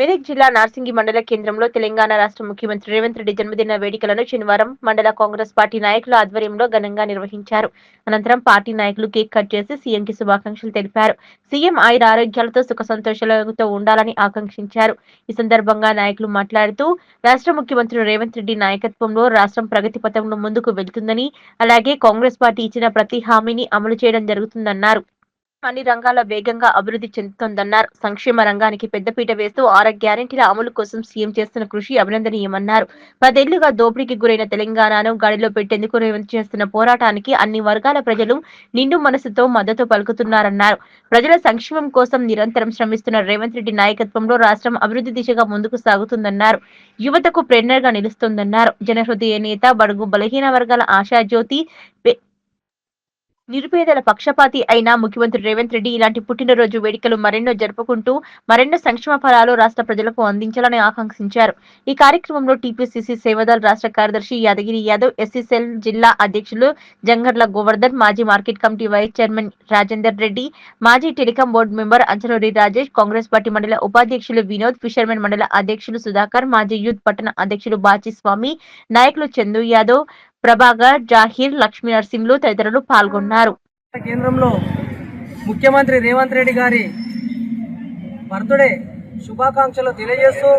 మెదక్ జిల్లా నార్సింగి మండల కేంద్రంలో తెలంగాణ రాష్ట్ర ముఖ్యమంత్రి రేవంత్ రెడ్డి జన్మదిన వేడుకలను శనివారం మండల కాంగ్రెస్ పార్టీ నాయకుల ఆధ్వర్యంలో ఘనంగా నిర్వహించారు. అనంతరం పార్టీ నాయకులు కేక్ కట్ చేసి సీఎంకి శుభాకాంక్షలు తెలిపారు. సీఎం ఆయన ఆరోగ్యాలతో సుఖ సంతోషాలతో ఉండాలని ఆకాంక్షించారు. ఈ సందర్భంగా నాయకులు మాట్లాడుతూ రాష్ట్ర ముఖ్యమంత్రి రేవంత్ రెడ్డి నాయకత్వంలో రాష్ట్రం ప్రగతి పథంలో ముందుకు వెళ్తుందని అలాగే కాంగ్రెస్ పార్టీ ఇచ్చిన ప్రతి హామీని అమలు చేయడం జరుగుతుందన్నారు. అన్ని రంగాల వేగంగా అభివృద్ధి చెందుతోందన్నారు. సంక్షేమ రంగానికి పెద్దపీట వేస్తూ ఆరు గ్యారంటీల అమలు కోసం సీఎం చేస్తున్న కృషి అభినందనీయమన్నారు. పదేళ్ళుగా దోపిడీకి గురైన తెలంగాణను గాడిలో పెట్టేందుకు రేవంత్ చేస్తున్న పోరాటానికి అన్ని వర్గాల ప్రజలు నిండు మనసుతో మద్దతు పలుకుతున్నారన్నారు. ప్రజల సంక్షేమం కోసం నిరంతరం శ్రమిస్తున్న రేవంత్ రెడ్డి నాయకత్వంలో రాష్ట్రం అభివృద్ధి దిశగా ముందుకు సాగుతుందన్నారు. యువతకు ప్రేరణగా నిలుస్తోందన్నారు. జనహృదయ నేత బడుగు బలహీన వర్గాల ఆశాజ్యోతి నిరుపేదల పక్షపాతి అయిన ముఖ్యమంత్రి రేవంత్ రెడ్డి ఇలాంటి పుట్టినరోజు వేడుకలు మరెన్నో జరుపుకుంటూ మరెన్నో సంక్షేమ ఫలాలు రాష్ట్ర ప్రజలకు అందించాలని ఆకాంక్షించారు. ఈ కార్యక్రమంలో టీపీసీసీ సేవదల్ రాష్ట్ర కార్యదర్శి యాదగిరి యాదవ్ ఎస్సీసెల్ జిల్లా అధ్యక్షులు జంగర్ల గోవర్ధన్ మాజీ market committee vice chairman Rajender Reddy మాజీ telecom board member Anchanuri Rajesh Congress party మండల ఉపాధ్యక్షులు వినోద్ ఫిషర్మెన్ మండల అధ్యక్షులు సుధాకర్ మాజీ యూత్ పట్టణ అధ్యక్షులు బాచి స్వామి నాయకులు చందు యాదవ్ ప్రభాకర్ జాహీర్ లక్ష్మీ నరసింహులు తదితరులు పాల్గొన్నారు. కేంద్రంలో ముఖ్యమంత్రి రేవంత్ రెడ్డి గారి బర్త్డే శుభాకాంక్షలు తెలియజేస్తూ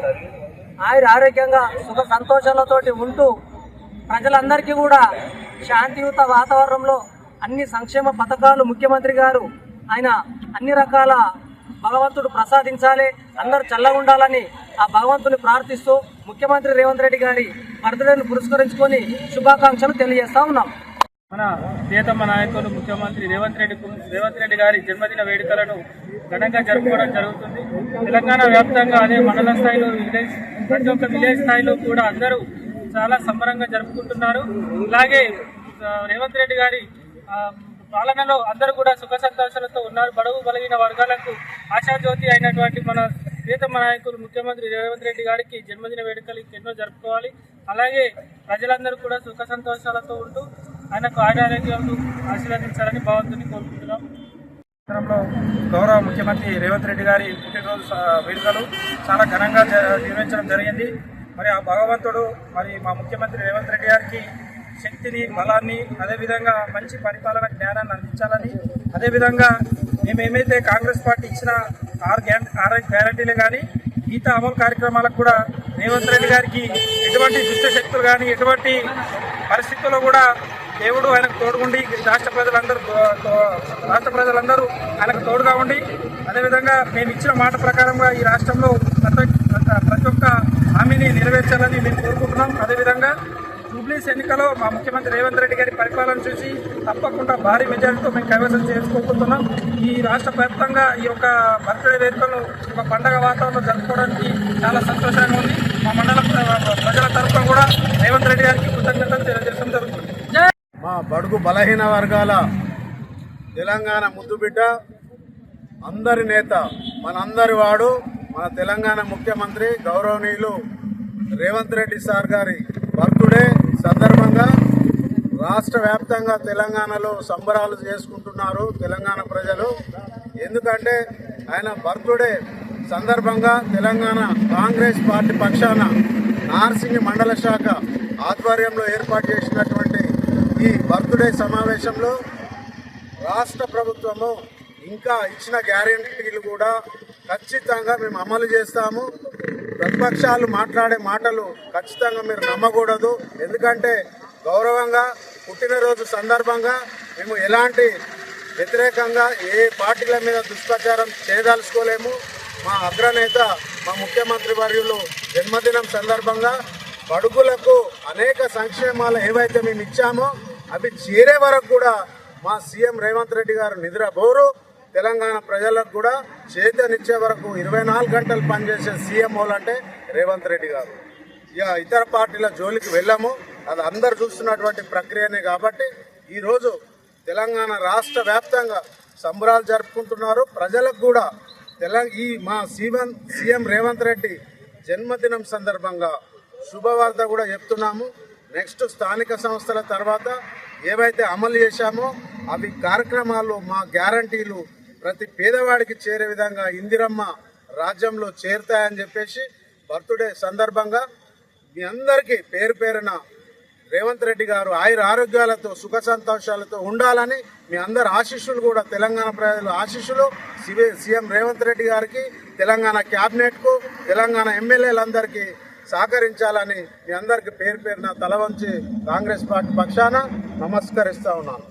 ఆయన ఆరోగ్యంగా సుఖ సంతోషాలతోటి ఉంటూ ప్రజలందరికీ కూడా శాంతియుత వాతావరణంలో అన్ని సంక్షేమ పథకాలు ముఖ్యమంత్రి గారు ఆయన అన్ని రకాల భగవంతుడు ప్రసాదించాలి అందరూ చల్లగా ఉండాలని ఆ భగవంతుని ప్రార్థిస్తూ ముఖ్యమంత్రి రేవంత్ రెడ్డి గారి అర్థులను పురస్కరించుకొని శుభాకాంక్షలు తెలియజేస్తా ఉన్నాం. మన ప్రియతమ నాయకులు ముఖ్యమంత్రి రేవంత్ రెడ్డి రేవంత్ రెడ్డి గారి జన్మదిన వేడుకలను ఘనంగా జరుపుకోవడం జరుగుతుంది. తెలంగాణ వ్యాప్తంగా అదే మండల స్థాయిలో విలేజ్ ప్రతి ఒక్క విలేజ్ స్థాయిలో కూడా అందరూ చాలా సంబరంగా జరుపుకుంటున్నారు. అలాగే రేవంత్ రెడ్డి గారి పాలనలో అందరూ కూడా సుఖ సంతోషాలతో ఉన్నారు. బడుగు బలహీన వర్గాలకు ఆశాజ్యోతి అయినటువంటి మన ప్రియతమ నాయకులు ముఖ్యమంత్రి రేవంత్ రెడ్డి గారికి జన్మదిన వేడుకలు ఎన్నో జరుపుకోవాలి. అలాగే ప్రజలందరూ కూడా సుఖ సంతోషాలతో ఉంటూ ఆయనకు ఆరోగ్యాలు ఆశీర్వదించాలని భగవంతుని కోరుకుంటున్నాం. గౌరవ ముఖ్యమంత్రి రేవంత్ రెడ్డి గారి పుట్టినరోజు వేడుకలు చాలా ఘనంగా జ- నిర్వహించడం జరిగింది. మరి ఆ భగవంతుడు మరి మా ముఖ్యమంత్రి రేవంత్ రెడ్డి గారికి శక్తిని బలాన్ని అదేవిధంగా మంచి పరిపాలన జ్ఞానాన్ని అందించాలని అదేవిధంగా మేము ఏమైతే కాంగ్రెస్ పార్టీ ఇచ్చిన ఆరు గ్యాన్ ఆరు గ్యారంటీలు కానీ ఈత అమలు కార్యక్రమాలకు కూడా రేవంత్ రెడ్డి గారికి ఎటువంటి దుష్ట శక్తులు కానీ ఎటువంటి పరిస్థితుల్లో కూడా దేవుడు ఆయనకు తోడుగుండి రాష్ట్ర ప్రజలందరూ రాష్ట్ర ప్రజలందరూ ఆయనకు తోడుగా ఉండి అదేవిధంగా మేము ఇచ్చిన మాట ప్రకారంగా ఈ రాష్ట్రంలో ప్రతి ప్రతి ఒక్క హామీని నెరవేర్చాలని మేము కోరుకుంటున్నాం. అదేవిధంగా జూబ్లీస్ ఎన్నికలో మా ముఖ్యమంత్రి రేవంత్ రెడ్డి గారి పరిపాలన చూసి తప్పకుండా భారీ మెజారిటీతో మేము కైవసం చేసుకోబోతున్నాం. ఈ రాష్ట్ర వ్యాప్తంగా ఈ యొక్క బర్త్డే వేడుకలను ఒక పండగ వాతావరణం జరుపుకోవడానికి చాలా సంతోషంగా ఉంది. మా మండల ప్రజల తరఫున కూడా రేవంత్ రెడ్డి గారికి కృతజ్ఞతలు తెలియజేయడం జరుగుతుంది. మా బడుగు బలహీన వర్గాల తెలంగాణ ముద్దుబిడ్డ అందరి నేత మనందరి వాడు మన తెలంగాణ ముఖ్యమంత్రి గౌరవనీయులు రేవంత్ రెడ్డి సార్ గారి బర్త్డే సందర్భంగా రాష్ట్ర వ్యాప్తంగా తెలంగాణలో సంబరాలు చేసుకుంటున్నారు తెలంగాణ ప్రజలు. ఎందుకంటే ఆయన బర్త్డే సందర్భంగా తెలంగాణ కాంగ్రెస్ పార్టీ పక్షాన నార్సింగి మండల శాఖ ఆధ్వర్యంలో ఏర్పాటు చేసినటువంటి ఈ బర్త్డే సమావేశంలో రాష్ట్ర ప్రభుత్వము ఇంకా ఇచ్చిన గ్యారెంటీలు కూడా ఖచ్చితంగా మేము అమలు చేస్తాము. ప్రతిపక్షాలు మాట్లాడే మాటలు ఖచ్చితంగా మీరు నమ్మకూడదు. ఎందుకంటే గౌరవంగా పుట్టినరోజు సందర్భంగా మేము ఎలాంటి వ్యతిరేకంగా ఏ పార్టీల మీద దుష్ప్రచారం చేయదలుచుకోలేము. మా అగ్రనేత మా ముఖ్యమంత్రి వర్యులు జన్మదినం సందర్భంగా బడుగులకు అనేక సంక్షేమాలు ఏవైతే మేము ఇచ్చామో అవి చేరే వరకు కూడా మా సీఎం రేవంత్ రెడ్డి గారు నిద్రపోరు. తెలంగాణ ప్రజలకు కూడా చేతనిచ్చే వరకు ఇరవై నాలుగు గంటలు పనిచేసే సీఎం అంటే రేవంత్ రెడ్డి గారు. ఇక ఇతర పార్టీల జోలికి వెళ్ళాము. అది అందరు చూస్తున్నటువంటి ప్రక్రియనే కాబట్టి ఈరోజు తెలంగాణ రాష్ట్ర వ్యాప్తంగా సంబరాలు జరుపుకుంటున్నారు. ప్రజలకు కూడా తెలంగాణ ఈ మా సీఎం సీఎం రేవంత్ రెడ్డి జన్మదినం సందర్భంగా శుభవార్త కూడా చెప్తున్నాము. నెక్స్ట్ స్థానిక సంస్థల తర్వాత ఏవైతే అమలు చేశామో అవి కార్యక్రమాలు మా గ్యారంటీలు ప్రతి పేదవాడికి చేరే విధంగా ఇందిరమ్మ రాజ్యంలో చేరుతాయని చెప్పేసి బర్త్డే సందర్భంగా మీ అందరికీ పేరు పేరున రేవంత్ రెడ్డి గారు ఆయుర ఆరోగ్యాలతో సుఖ సంతోషాలతో ఉండాలని మీ అందరి ఆశీస్సులు కూడా తెలంగాణ ప్రజల ఆశీస్సులు. సీఎం రేవంత్ రెడ్డి గారికి తెలంగాణ క్యాబినెట్కు తెలంగాణ ఎమ్మెల్యేలందరికీ సహకరించాలని మీ అందరికీ పేరు పేరున తల వంచి కాంగ్రెస్ పార్టీ పక్షాన నమస్కరిస్తా ఉన్నాను.